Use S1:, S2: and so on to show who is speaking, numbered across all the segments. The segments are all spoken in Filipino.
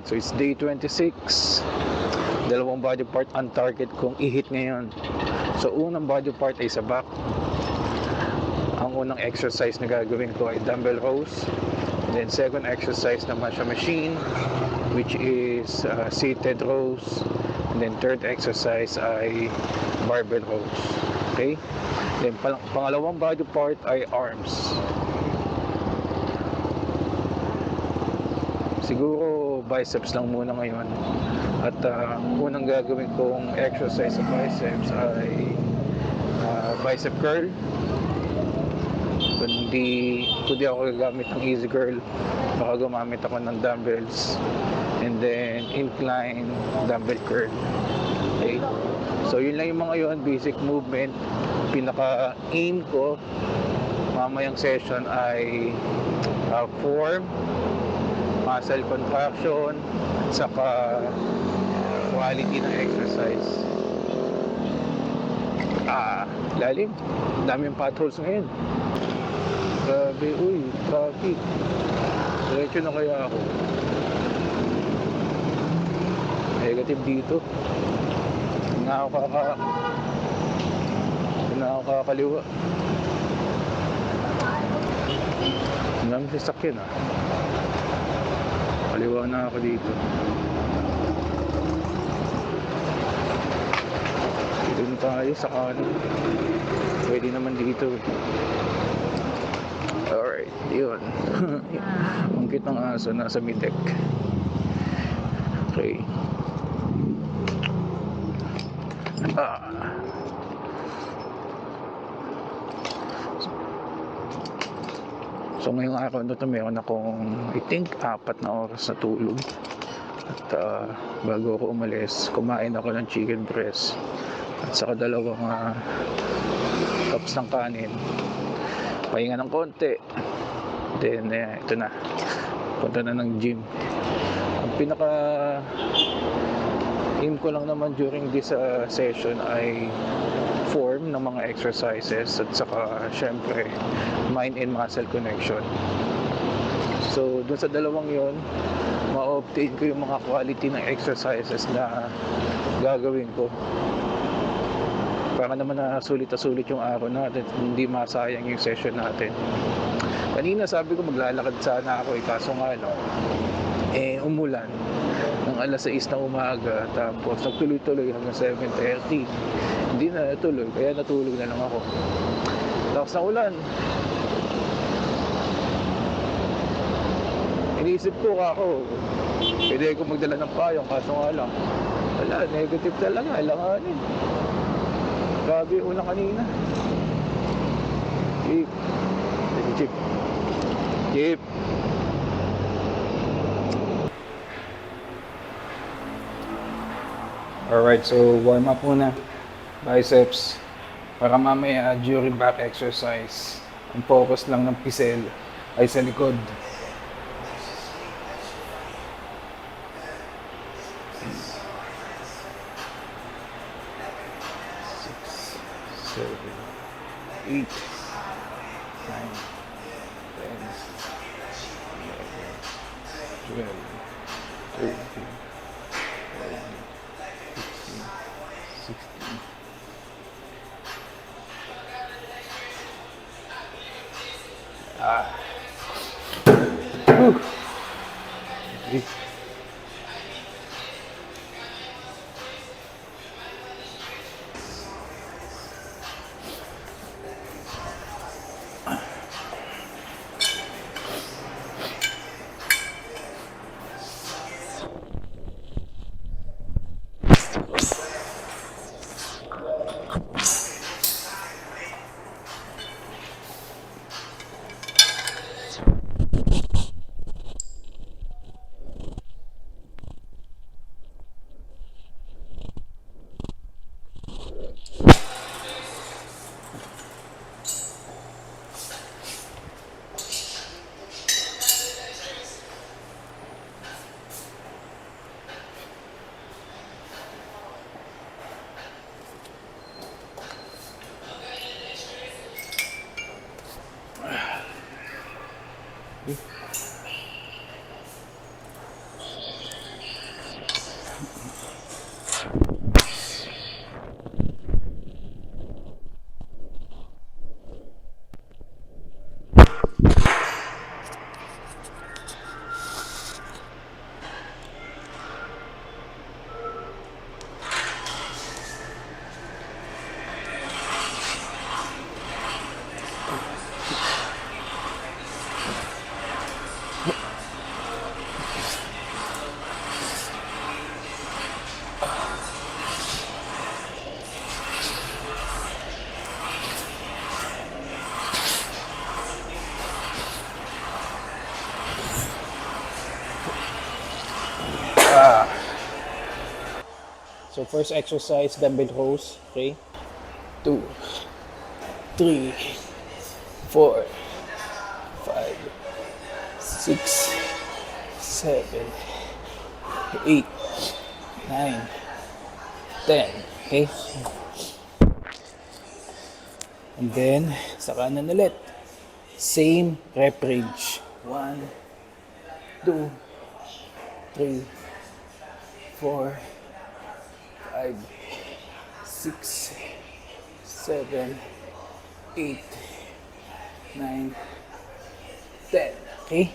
S1: target. So it's day 26. Dalawang body part ang target kong i-hit ngayon. So unang body part ay sa back. Ang unang exercise na gagawin ko ay dumbbell rows. Then second exercise naman sa machine which is uh, seated rows. And then third exercise ay barbell rows. Okay? Then pang- pangalawang body part ay arms. Siguro biceps lang muna ngayon. At uh, unang gagawin kong exercise sa biceps ay uh, bicep curl. Kung di, kung di ako gagamit ng easy curl, baka gumamit ako ng dumbbells. And then incline dumbbell curl. Okay? So yun lang yung mga yun, basic movement. Pinaka-aim ko mamayang session ay uh, form, muscle contraction, at saka quality ng exercise. Ah, lalim. Daming potholes ngayon. Grabe, uy, traffic. Diretso na kaya ako. Negative dito. Na ako kaka... Na ako kakaliwa. Ang dami sasakyan ah. Kaliwa na ako dito. Doon tayo sa kanan. Pwede naman dito. Alright, yun. Ang cute ng aso nasa middeck. Okay. Ah. So ngayong araw na to meron akong I think apat na oras na tulog. At ah, bago ako umalis, kumain ako ng chicken breast. At saka dalawang ah, cups ng kanin. Pahinga ng konti. Then eh, ito na. Punta na ng gym. Ang pinaka aim ko lang naman during this ah, session ay ng mga exercises at saka syempre mind and muscle connection. So, dun sa dalawang yon ma-obtain ko yung mga quality ng exercises na gagawin ko. Para naman na sulit na sulit yung araw natin, hindi masayang yung session natin. Kanina sabi ko maglalakad sana ako, eh, kaso nga no, eh umulan alas 6 na umaga tapos nagtuloy-tuloy hanggang 7.30 hindi na natuloy kaya natulog na lang ako. Tapos na ulan. Iniisip ko ako pwede ko magdala ng payong kaso nga lang wala negative talaga alanganin. Grabe una kanina. Jeep. Jeep. Jeep Alright, so warm up muna. Biceps. Para mamaya during back exercise, ang focus lang ng pisel ay sa likod. Six, seven, eight, nine, first exercise, dumbbell rows. Okay? Two, three, four, five, six, seven, eight, nine, ten. Okay? And then, sa kanan ulit. Same rep range. One, two, three, four, five, six, seven, eight, nine, ten. Okay?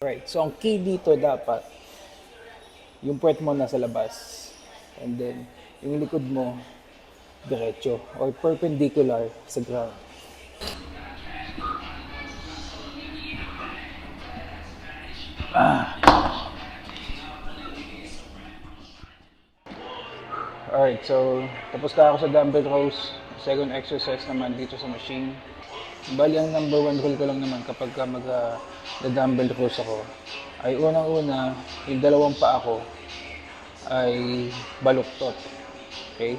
S1: Right. So, ang key dito dapat, yung puwet mo nasa labas. And then, yung likod mo, diretso or perpendicular sa ground. Alright, so tapos na ako sa dumbbell rows. Second exercise naman dito sa machine. Bali, ang number one rule ko lang naman kapag ka mag uh, dumbbell rows ako, ay unang-una, yung dalawang pa ako ay baluktot. Okay?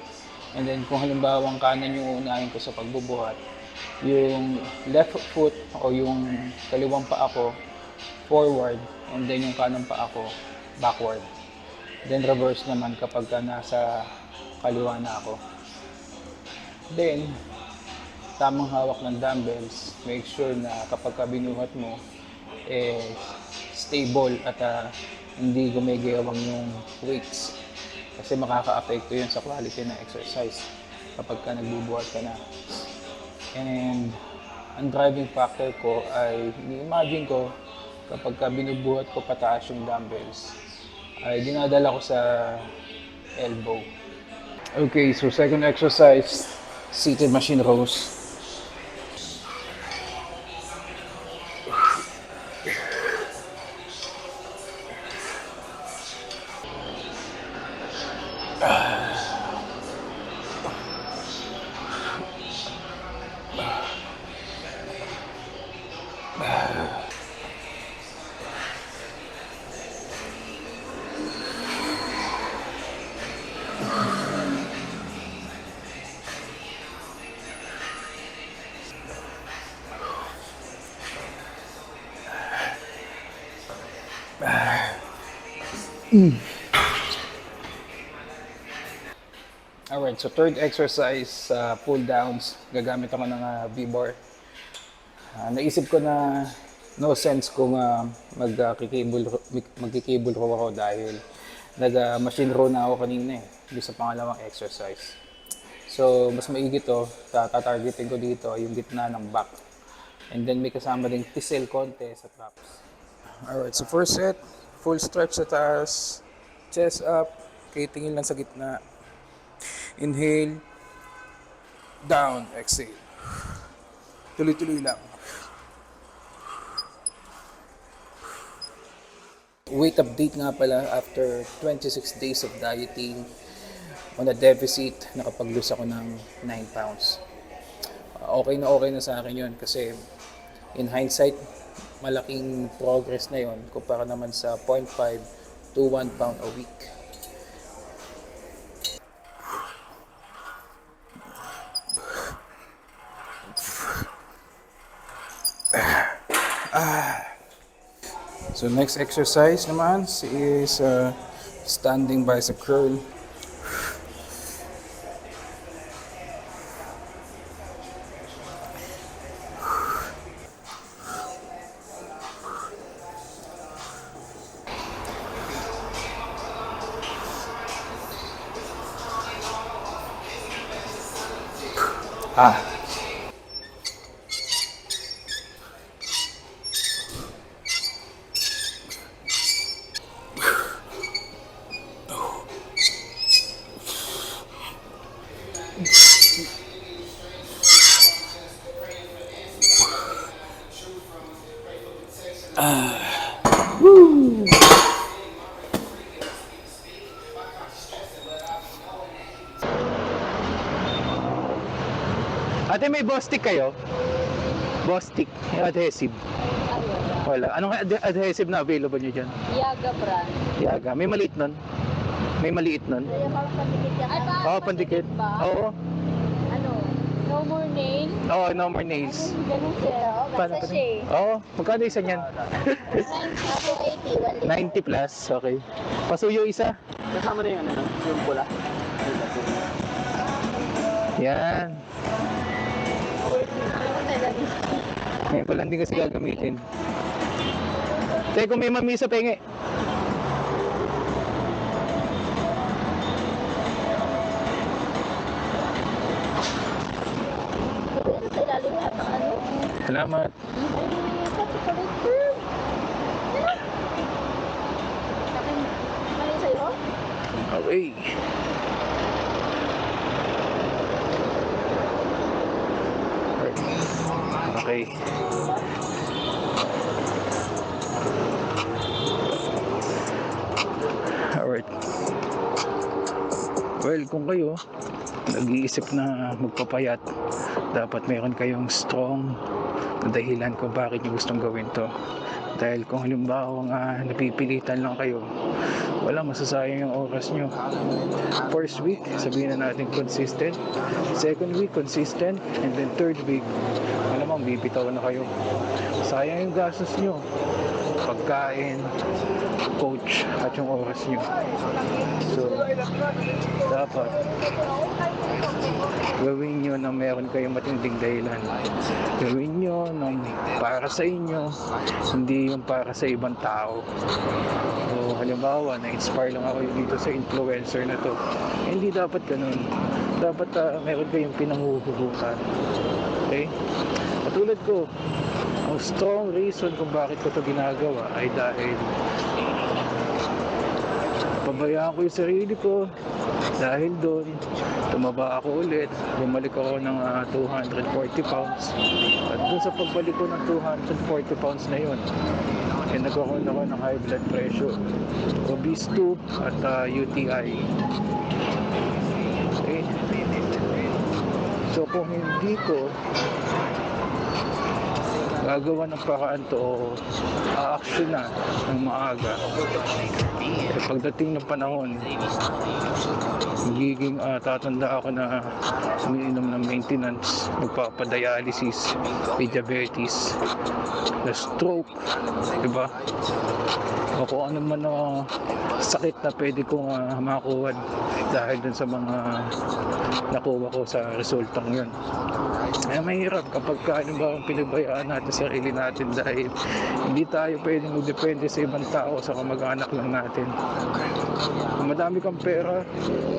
S1: And then kung halimbawa ang kanan yung uunahin ko sa pagbubuhat, yung left foot o yung kaliwang pa ako forward and then yung kanang pa ako backward. Then reverse naman kapag ka nasa kaliwa na ako. Then, tamang hawak ng dumbbells, make sure na kapag ka binuhat mo, eh, stable at ah, hindi gumigayawang yung weights. Kasi makaka-apekto yun sa quality ng exercise kapag ka nagbubuhat ka na. And ang driving factor ko ay, imagine ko, kapag ka binubuhat ko pataas yung dumbbells, ay dinadala ko sa elbow. Okay, so second exercise, seated machine rows. Alright, so third exercise, uh, pull downs. Gagamit ako ng uh, V-bar. Ah, naisip ko na no sense kung uh, mag-cable magki-cable row ako dahil nag-machine row na ako kanina eh, doon sa pangalawang exercise. So, mas maigi to, tatargetin ko dito yung gitna ng back. And then may kasama ding pisel konti sa traps. Alright, so first set, full stretch sa taas, chest up, okay, tingin lang sa gitna. Inhale, down, exhale. Tuloy-tuloy lang. Weight update nga pala after 26 days of dieting on a deficit, nakapag-lose ako ng 9 pounds. Okay na okay na sa akin yun kasi in hindsight, malaking progress na yon kumpara naman sa 0.5 to 1 pound a week. So next exercise naman is uh, standing bicep curl. Ah. Ate, may boss stick kayo? Yung adhesive. Wala. Anong ad- adhesive na available nyo dyan?
S2: Yaga brand.
S1: Yaga. May maliit nun? May maliit nun?
S2: Kaya parang pandikit yan. Ay, parang
S1: oh, pandikit.
S2: ba?
S1: Oo.
S2: Ano? No more nail?
S1: Oo, no more nails.
S2: Ano, ganun sir.
S1: Paano pa rin? Oo. Magkano isa niyan?
S2: Ako 80,
S1: 90 plus. Okay. Pasuyo isa.
S3: Kasama na yung ano, yung pula.
S1: Yan. Ngayon pa lang din kasi gagamitin. Kung may mami sa
S2: ano?
S1: Salamat. Okay. Okay. Alright. Well, kung kayo nag-iisip na magpapayat, dapat meron kayong strong dahilan kung bakit nyo gustong gawin to. Dahil kung halimbawa nga napipilitan lang kayo, wala masasayang yung oras nyo. First week, sabihin na natin consistent. Second week, consistent. And then third week, malamang bibitaw na kayo. Sayang yung gastos nyo. Pagkain, coach, at yung oras nyo. So, dapat gawin nyo na meron kayong matinding dahilan. Gawin nyo ng para sa inyo, hindi yung para sa ibang tao. So, halimbawa, na-inspire lang ako dito sa influencer na to. Eh, hindi dapat ganun. Dapat ah, meron kayong pinanghuhugutan. Okay? Katulad ko, ang strong reason kung bakit ko to ginagawa ay dahil pabayaan ko yung sarili ko. Dahil doon tumaba ako ulit. Bumalik ako ng ah, 240 pounds. At doon sa pagbalik ko ng 240 pounds na yun eh nagkaroon ako ng high blood pressure obese 2 at ah, UTI okay? So kung hindi ko gagawa ng paraan to o a-action na ng maaga. Eh, pagdating ng panahon magiging ah, tatanda ako na umiinom ng maintenance magpapadialysis may diabetes na stroke diba? O kung ano man na sakit na pwede kong ah, makuha dahil dun sa mga nakuha ko sa resultang yun. Kaya mahirap kapag ka, ano ba ang pinabayaan natin sarili natin dahil hindi tayo pwedeng magdepende sa ibang tao sa kamag-anak lang natin. Kung madami kang pera,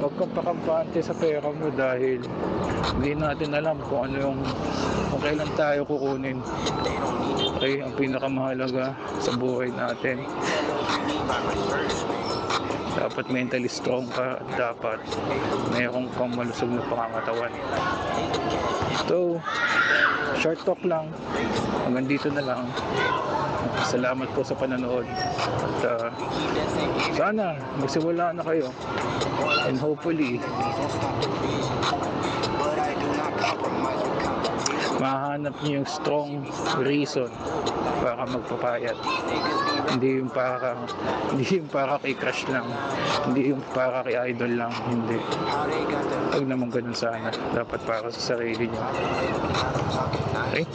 S1: huwag kang pakampante sa pera mo dahil hindi natin alam kung ano yung kung kailan tayo kukunin. Okay, ang pinakamahalaga sa buhay natin dapat mentally strong ka at dapat mayroong kang malusog na pangangatawan. So, short talk lang. Hanggang dito na lang. Salamat po sa pananood. At ah, sana magsimula na kayo. And hopefully, mahanap niyo yung strong reason para magpapayat. Hindi yung para hindi yung para kay crush lang. Hindi yung para kay idol lang. Hindi. Huwag naman ganun sana. Dapat para sa sarili niyo. Okay?